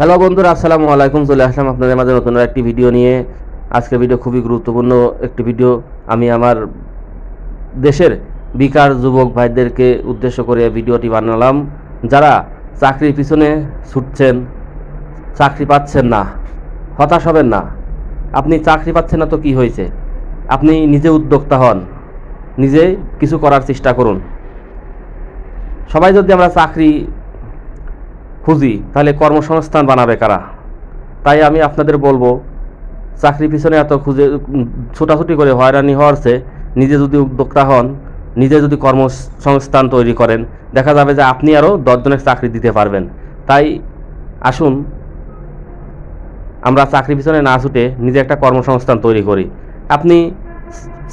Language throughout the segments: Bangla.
হ্যালো বন্ধুরা, আসসালামু আলাইকুম। চলে আসলাম আপনাদের মাঝে নতুন একটি ভিডিও নিয়ে। আজকে ভিডিও খুবই গুরুত্বপূর্ণ একটি ভিডিও আমি আমার দেশের বেকার যুবক ভাইদেরকে উদ্দেশ্য করে ভিডিওটি বানালাম। যারা চাকরির পিছনে ছুটছেন, চাকরি পাচ্ছেন না, হতাশ হবেন না। আপনি চাকরি পাচ্ছেন না তো কি হয়েছে? আপনি নিজে উদ্যোক্তা হন, নিজে কিছু করার চেষ্টা করুন। সবাই যদি আমরা চাকরি খুঁজি তাহলে কর্মসংস্থান বানাবে কারা? তাই আমি আপনাদের বলব, চাকরি পিছনে এত খুঁজে ছোটাছুটি করে হয়রানি হওয়ার চেয়ে নিজে যদি উদ্যোক্তা হন, নিজে যদি কর্মসংস্থান তৈরি করেন, দেখা যাবে যে আপনি আরও দশজনের চাকরি দিতে পারবেন। তাই আসুন, আমরা চাকরি পিছনে না ছুটে নিজে একটা কর্মসংস্থান তৈরি করি। আপনি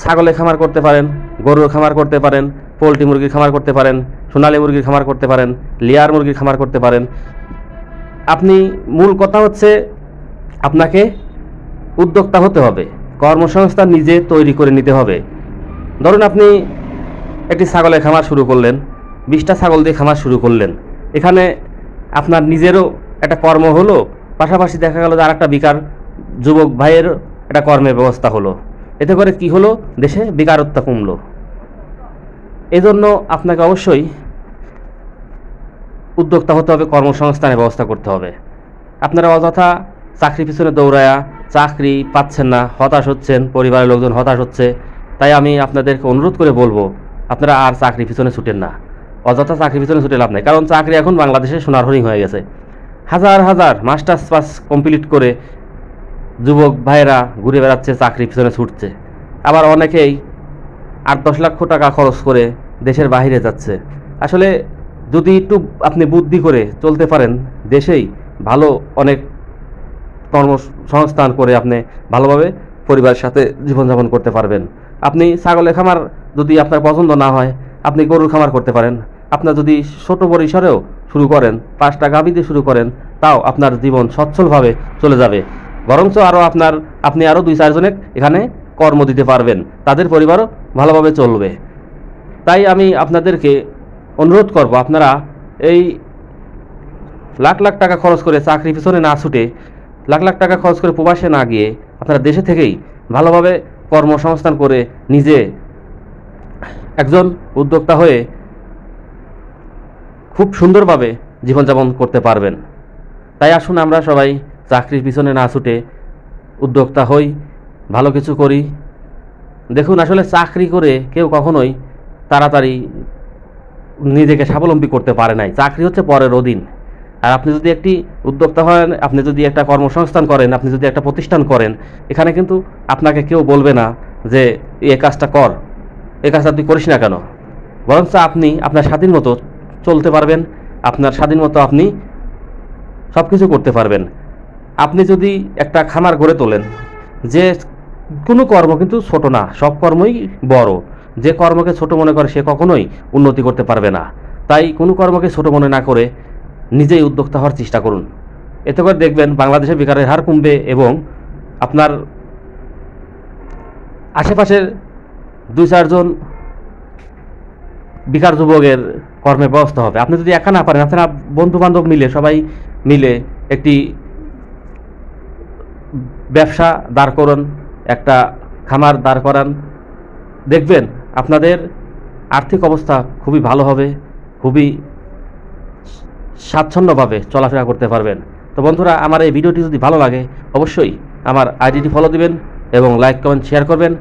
ছাগলের খামার করতে পারেন, গরুর খামার করতে পারেন, পোলট্রি মুরগির খামার করতে পারেন, সোনালী মুরগির খামার করতে পারেন, লেয়ার মুরগির খামার করতে পারেন আপনি মূল কথা হচ্ছে আপনাকে উদ্যোক্তা হতে হবে। কর্মসংস্থান নিজে তৈরি করে নিতে হবে। ধরুন আপনি একটি ছাগলের খামার শুরু করলেন, বিশটা ছাগল দিয়ে খামার শুরু করলেন। এখানে আপনার নিজেরও একটা কর্ম হলো, পাশাপাশি দেখা গেল যে আরেকটা বেকার যুবক ভাইয়ের একটা কর্মের ব্যবস্থা হলো। এতে করে কি হলো? দেশে বেকারত্ব কমলো। এজন্য আপনাকে অবশ্যই উদ্যোক্তা হতে হবে, কর্মসংস্থানের ব্যবস্থা করতে হবে। আপনারা অযথা চাকরি পিছনে দৌড়ায়া চাকরি পাচ্ছেন না, হতাশ হচ্ছেন, পরিবারের লোকজন হতাশ হচ্ছে, তাই আমি আপনাদেরকে অনুরোধ করে বলব, আপনারা আর চাকরি পিছনে ছুটেন না। অযথা চাকরি পিছনে ছুটে লাভ নেই, কারণ চাকরি এখন বাংলাদেশে সোনার হরিণ হয়ে গেছে। হাজার হাজার মাস্টার্স পাস কমপ্লিট করে যুবক ভাইয়েরা ঘুরে বেড়াচ্ছে, চাকরি পিছনে ছুটছে। আবার অনেকেই আট দশ লক্ষ টাকা খরচ করে দেশের বাইরে যাচ্ছে। আসলে যদি একটু আপনি বুদ্ধি করে চলতে পারেন, দেশেই ভালো অনেক কর্মসংস্থান করে আপনি ভালোভাবে পরিবারের সাথে জীবনযাপন করতে পারবেন। আপনি ছাগলের খামার যদি আপনার পছন্দ না হয়, আপনি গরুর খামার করতে পারেন। আপনার যদি ছোট পরিসরেও শুরু করেন, পাঁচটা গাভি দিয়ে শুরু করেন, তাও আপনার জীবন সচ্ছলভাবে চলে যাবে। বরঞ্চ আরও আপনার, আপনি আরও দুই চারজনে এখানে কর্ম দিতে পারবেন। তাদের পরিবারও ভালোভাবে চলবে। তাই আমি আপনাদেরকে অনুরোধ করব আপনারা এই লাখ লাখ টাকা খরচ করে চাকরি পিছনে না ছুটে লাখ লাখ টাকা খরচ করে প্রবাসে না গিয়ে আপনারা দেশে থেকেই ভালোভাবে কর্মসংস্থান করে নিজে একজন উদ্যোক্তা হয়ে খুব সুন্দরভাবে জীবনযাপন করতে পারবেন। তাই আসুন আমরা সবাই চাকরির পিছনে না ছুটে উদ্যোক্তা হই, ভালো কিছু করি। দেখুন, আসলে চাকরি করে কেউ কখনোই তাড়াতাড়ি নিজেকে স্বাবলম্বী করতে পারে নাই। চাকরি হচ্ছে পরের অধীন। আর আপনি যদি একটি উদ্যোক্তা হন, আপনি যদি একটা কর্মসংস্থান করেন, আপনি যদি একটা প্রতিষ্ঠান করেন, এখানে কিন্তু আপনাকে কেউ বলবে না যে, এ কাজটা কর। এ কাজটা তুই করিস না কেন? বরঞ্চ আপনি আপনার স্বাধীন মতো চলতে পারবেন, আপনার স্বাধীন মতো আপনি সব কিছু করতে পারবেন। আপনি যদি একটা খামার গড়ে তোলেন, যে কোনো কর্ম কিন্তু ছোট না, সব কর্মই বড়। যে কর্মকে ছোট মনে করে সে কখনোই উন্নতি করতে পারবে না। তাই কোনো কর্মকে ছোট মনে না করে নিজেই উদ্যোক্তা হওয়ার চেষ্টা করুন। এতে করে দেখবেন বাংলাদেশে বেকারের হার কমবে এবং আপনার আশেপাশের দুই চারজন বেকার যুবকের কর্মের ব্যবস্থা হবে। আপনি যদি একা না পারেন, আপনারা বন্ধু বান্ধব মিলে, সবাই মিলে একটি ব্যবসা দাঁড় করুন, একটা খামার দাঁড় করান, দেখবেন আপনাদের আর্থিক অবস্থা খুবই ভালো হবে, খুবই স্বাচ্ছন্দ্যভাবে চলাফেরা করতে পারবেন। তো বন্ধুরা, আমার এই ভিডিওটি যদি ভালো লাগে, অবশ্যই আমার আইডিটি ফলো দিবেন এবং লাইক, কমেন্ট, শেয়ার করবেন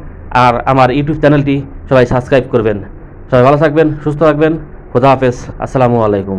আর আমার ইউটিউব চ্যানেলটি সবাই সাবস্ক্রাইব করবেন। সবাই ভালো থাকবেন, সুস্থ থাকবেন, খোদা হাফেজ, আসসালামু আলাইকুম।